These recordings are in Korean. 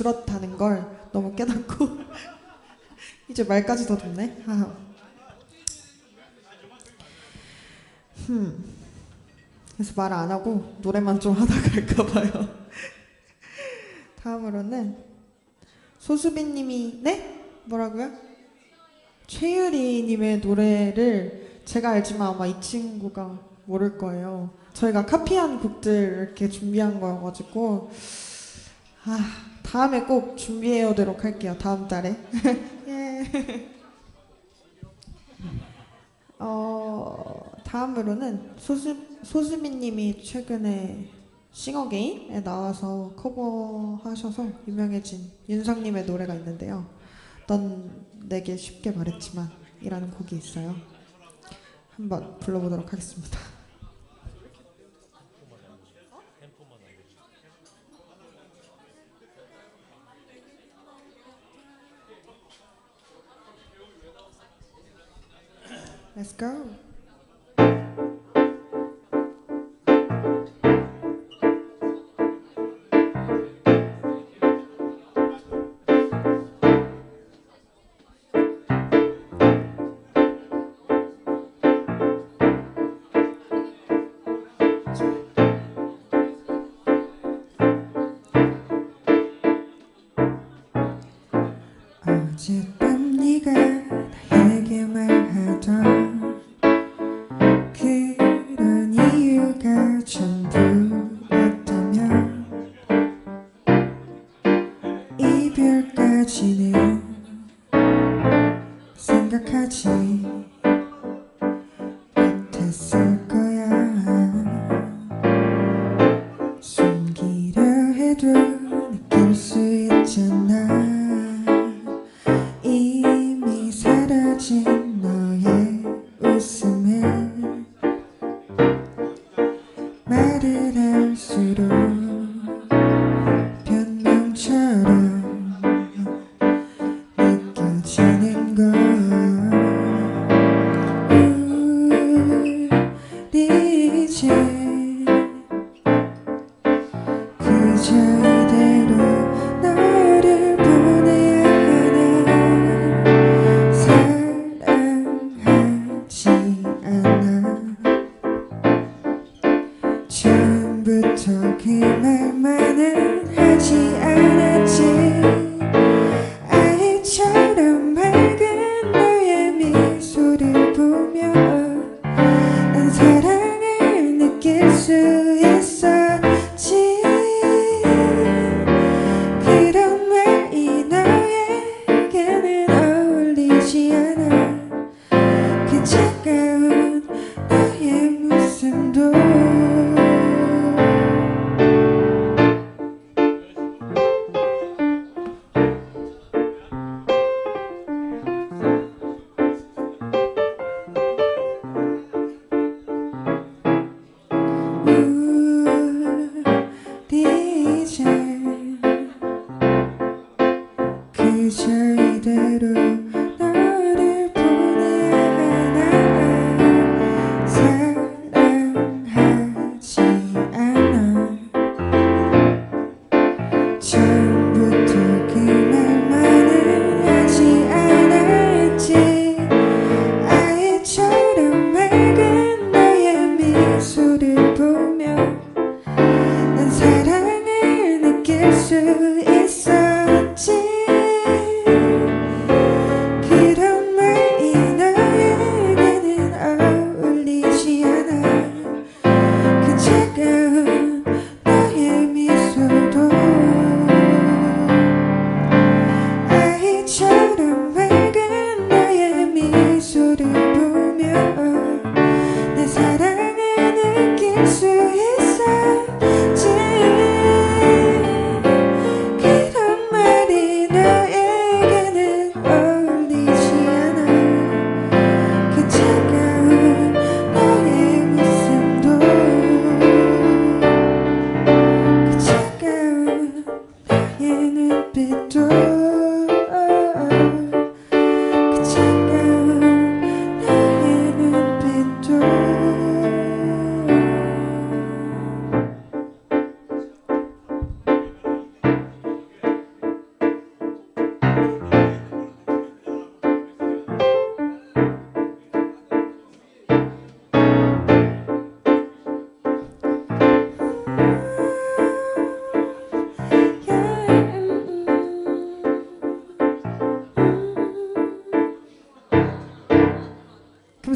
줄었다는 걸 너무 깨닫고 이제 말까지 더. 흠. 그래서 말 안 하고 노래만 좀 하다 갈까 봐요. 다음으로는 소수빈님이 네 뭐라고요? 최유리님의 노래를 제가 알지만 아마 이 친구가 모를 거예요. 저희가 카피한 곡들 이렇게 준비한 거여가지고 아 다음에 꼭 준비해 오도록 할게요. 다음 달에. 예. 어 다음으로는 소수 소수민님이 최근에 싱어게임에 나와서 커버하셔서 유명해진 윤성님의 노래가 있는데요. 넌 내게 쉽게 말했지만 이라는 곡이 있어요. 한번 불러보도록 하겠습니다. Let's go. 어 그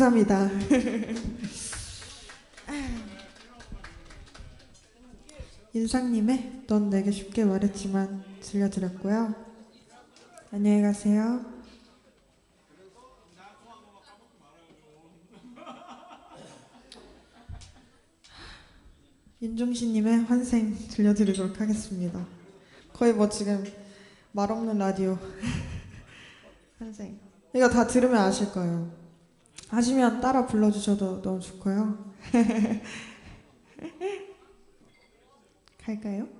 감사합니다. 윤상님의 넌 내게 쉽게 말했지만 들려드렸고요. 안녕히 가세요. 윤종신님의 환생 들려드리도록 하겠습니다. 거의 뭐 지금 말 없는 라디오. 환생. 이거 다 들으면 아실 거예요. 하시면 따라 불러주셔도 너무 좋고요. 갈까요?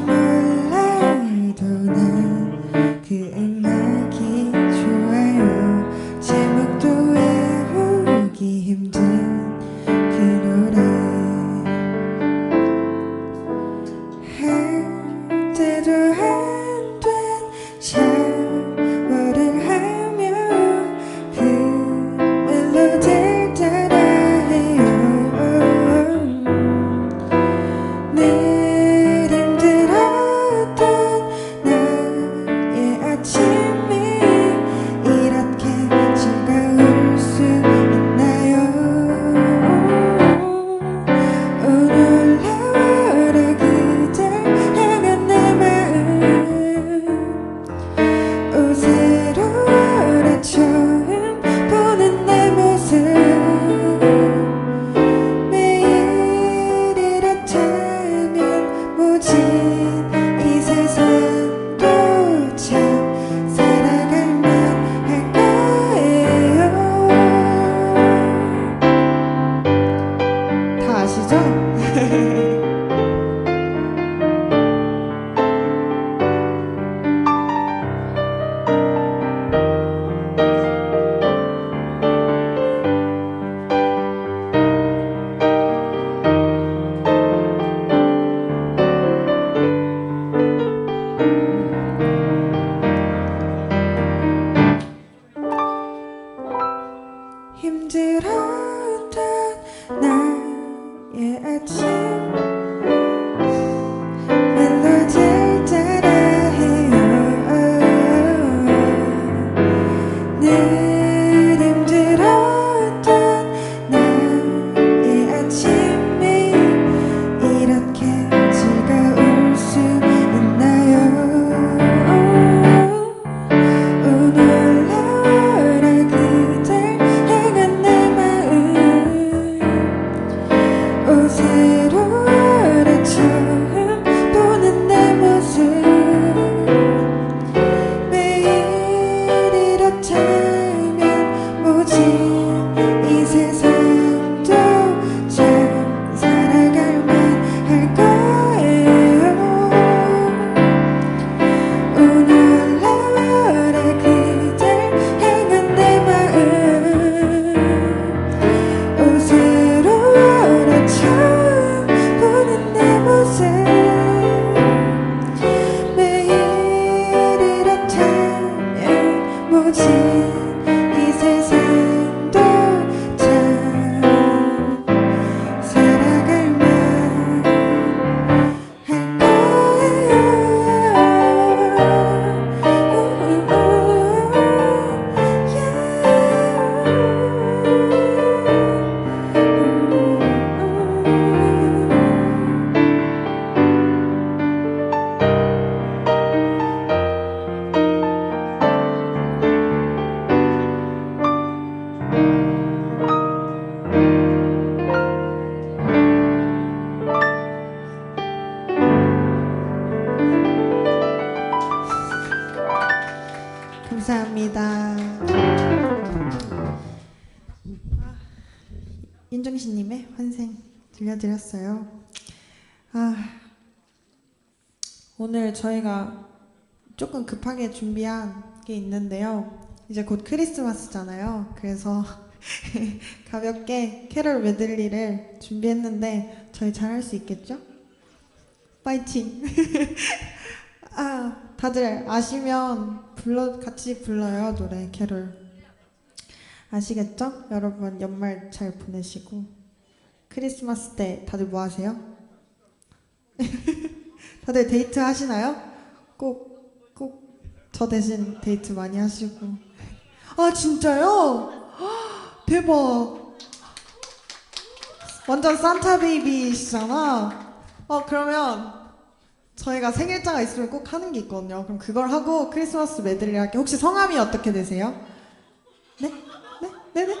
remember 들려드렸어요. 아, 오늘 저희가 조금 급하게 준비한 게 있는데요. 이제 곧 크리스마스잖아요. 그래서 가볍게 캐럴 메들리를 준비했는데 저희 잘할 수 있겠죠? 파이팅! 아, 다들 아시면 불러 같이 불러요 노래 캐롤. 아시겠죠? 여러분 연말 잘 보내시고 크리스마스 때 다들 뭐 하세요? 다들 데이트 하시나요? 꼭 꼭 저 대신 데이트 많이 하시고 아 진짜요? 헉, 대박 완전 산타 베이비시잖아 어 그러면 저희가 생일자가 있으면 꼭 하는 게 있거든요 그럼 그걸 하고 크리스마스 메들리 할게요 혹시 성함이 어떻게 되세요? 네? 네? 네네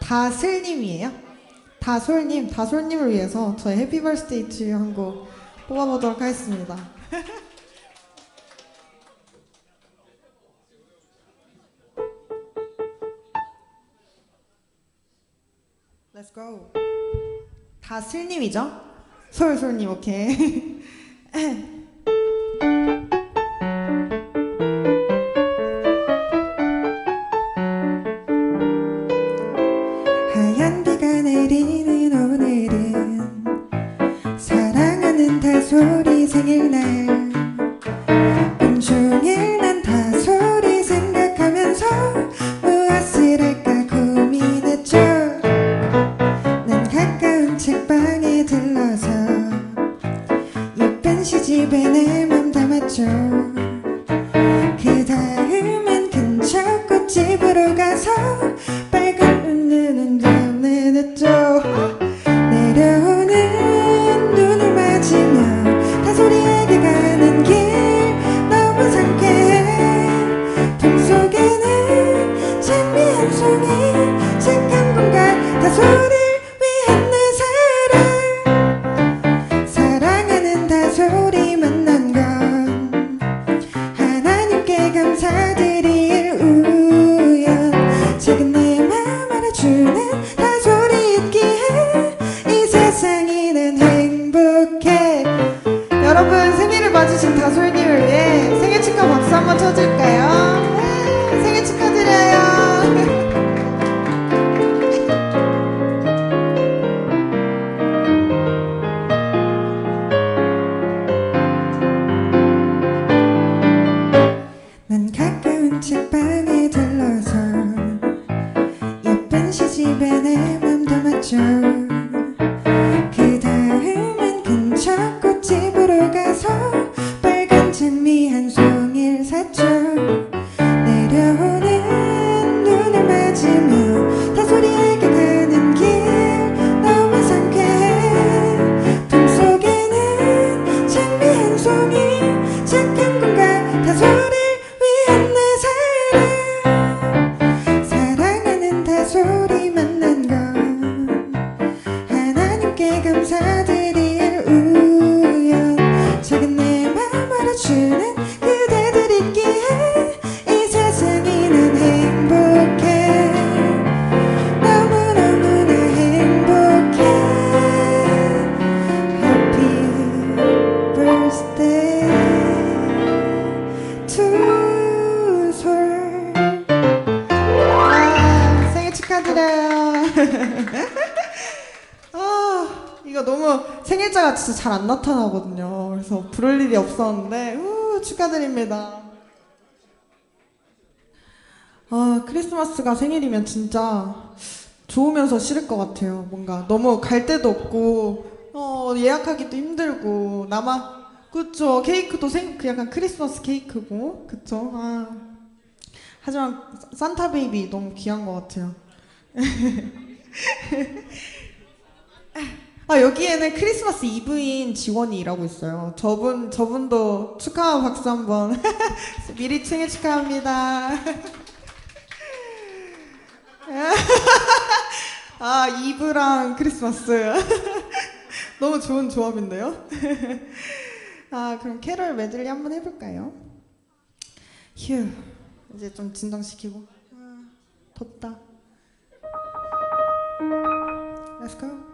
다슬님이에요 다솔님 다솔님을 위해서 저희 해피 버스데이 투유 한곡 뽑아보도록 하겠습니다 Let's go. 다 슬님이죠? 솔솔님 오케이. 진짜 잘안 나타나거든요. 그래서 부를 일이 없었는데, 우, 축하드립니다. 아, 크리스마스가 생일이면 진짜 좋으면서 싫을 것 같아요. 뭔가 너무 갈 데도 없고, 어, 예약하기도 힘들고, 나만, 그쵸. 케이크도 생, 그 약간 크리스마스 케이크고, 그쵸. 아. 하지만 산타 베이비 너무 귀한 것 같아요. 아, 여기에는 크리스마스 이브인 직원이 일하고 있어요. 저분, 저분도 축하 박수 한 번. 미리 생일 축하합니다. 아, 이브랑 크리스마스. 너무 좋은 조합인데요? 아, 그럼 캐롤 메들리 한번 해볼까요? 휴, 이제 좀 진정시키고. 아, 덥다. Let's go.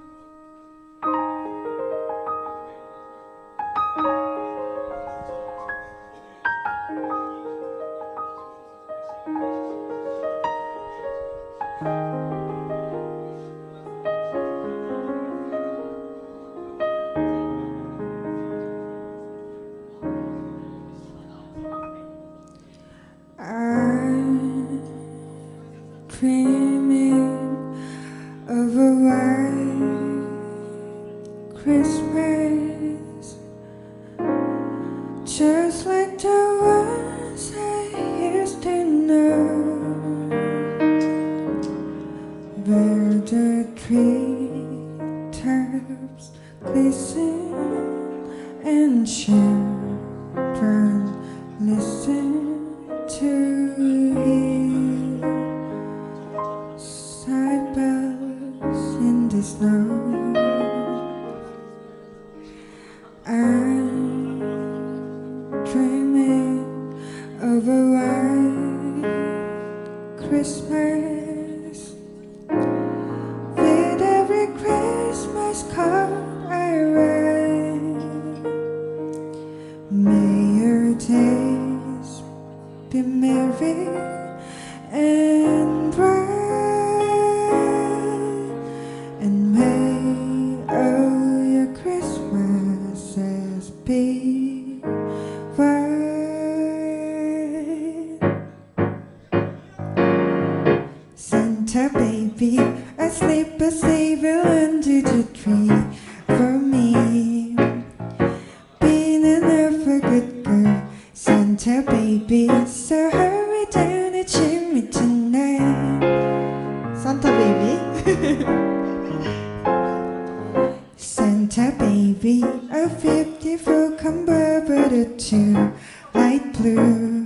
a 50 convertible converted to light blue.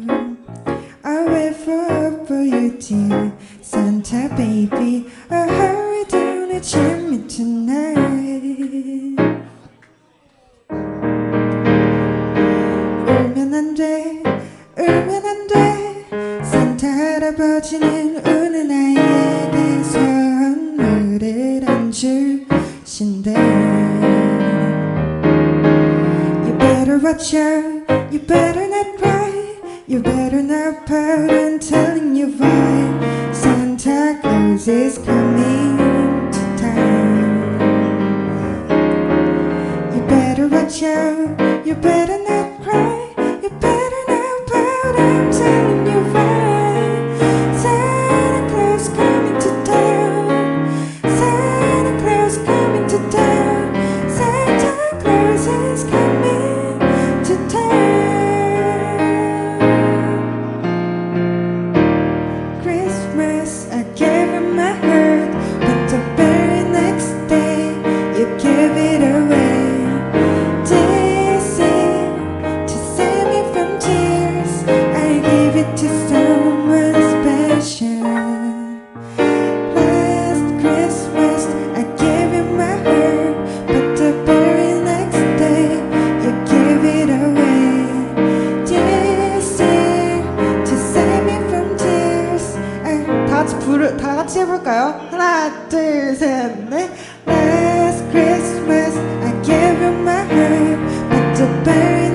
같이 해볼까요? 하나, 둘, 셋, 넷. Last Christmas, I gave you my heart, but the berry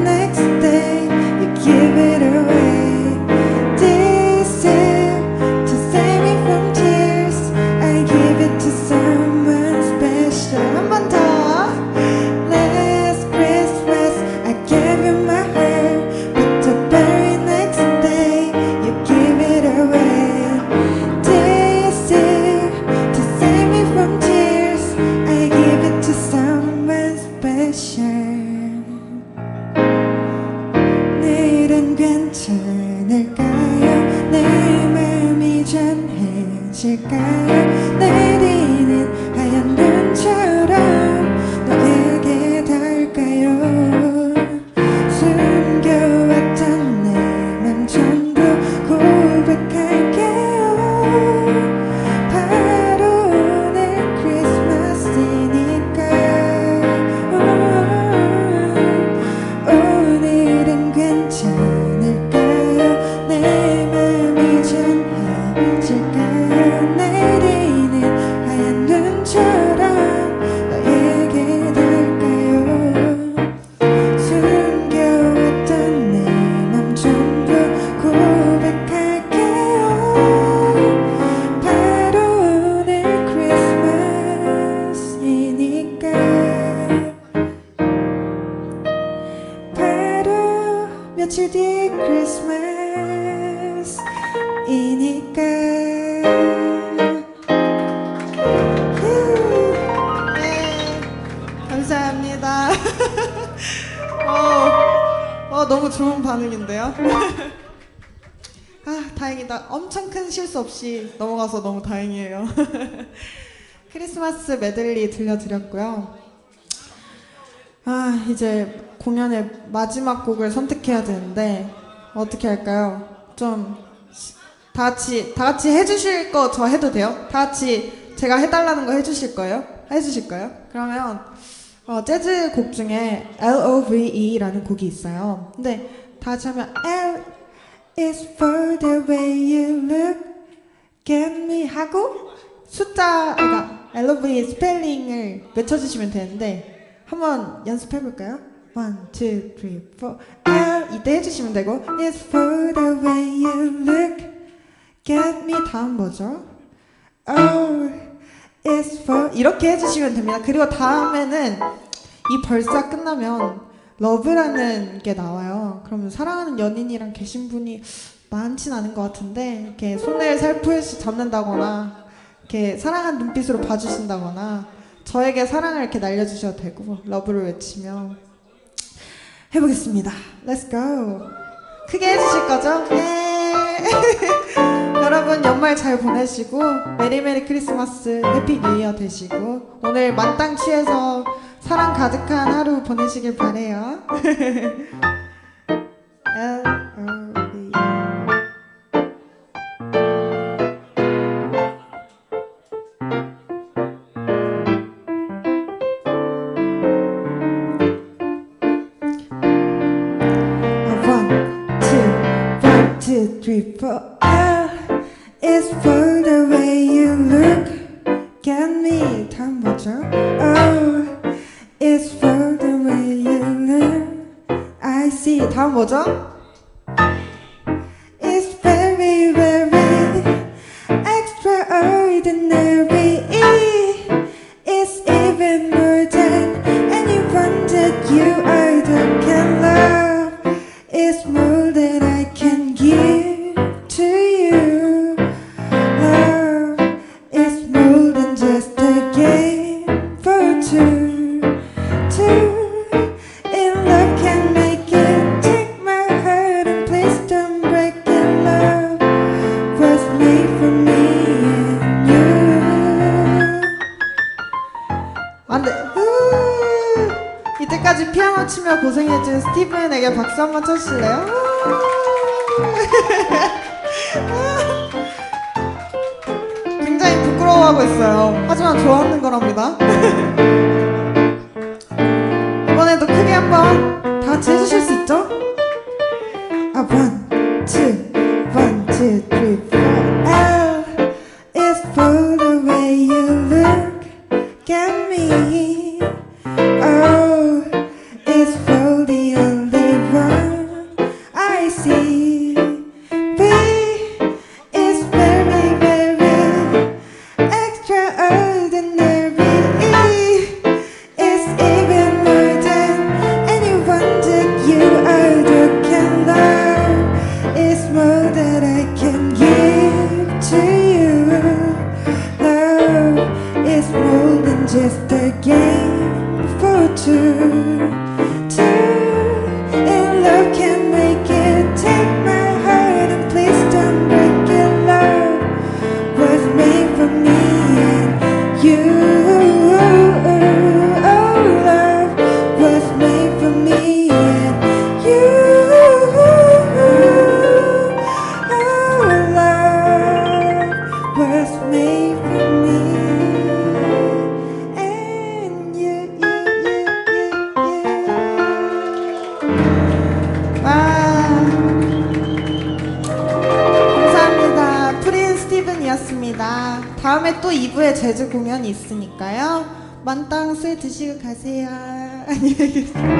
며칠 뒤 크리스마스이니까. 네. 감사합니다. 어, 어, 너무 좋은 반응인데요? 아 다행이다. 엄청 큰 실수 없이 넘어가서 너무 다행이에요. 크리스마스 메들리 들려드렸고요. 아, 이제 공연의 마지막 곡을 선택해야 되는데, 어떻게 할까요? 좀, 다 같이, 다 같이 해주실 거 저 해도 돼요? 다 같이 제가 해달라는 거 해주실 거예요? 해주실 거예요? 그러면, 어, 재즈 곡 중에 L.O.V.E라는 곡이 있어요. 근데 다 같이 하면 L It's for the way you look at me 하고 숫자, 그러니까 L.O.V. 스펠링을 외쳐주시면 되는데 한번 연습해 볼까요? One, two, three, four. L 이때 해주시면 되고 It's for the way you look Get me 다음 뭐죠? Oh It's for 이렇게 해주시면 됩니다. 그리고 다음에는 이 벌써 끝나면 러브라는 게 나와요. 그러면 사랑하는 연인이랑 계신 분이 많진 않은 것 같은데 이렇게 손을 살포시 잡는다거나 이렇게 사랑한 눈빛으로 봐주신다거나 저에게 사랑을 이렇게 날려주셔도 되고 러브를 외치며 해보겠습니다. Let's go. 크게 해주실 거죠? 네. 여러분 연말 잘 보내시고 메리 메리 크리스마스 해피 뉴 이어 되시고 오늘 만땅 취해서 사랑 가득한 하루 보내시길 바래요. 박수 한번 쳐주실래요? 굉장히 부끄러워하고 있어요. 하지만 좋아하는 거랍니다. 이번에도 크게 한번 다 같이 해주실 수 있죠? A one, two, one, two, three, 있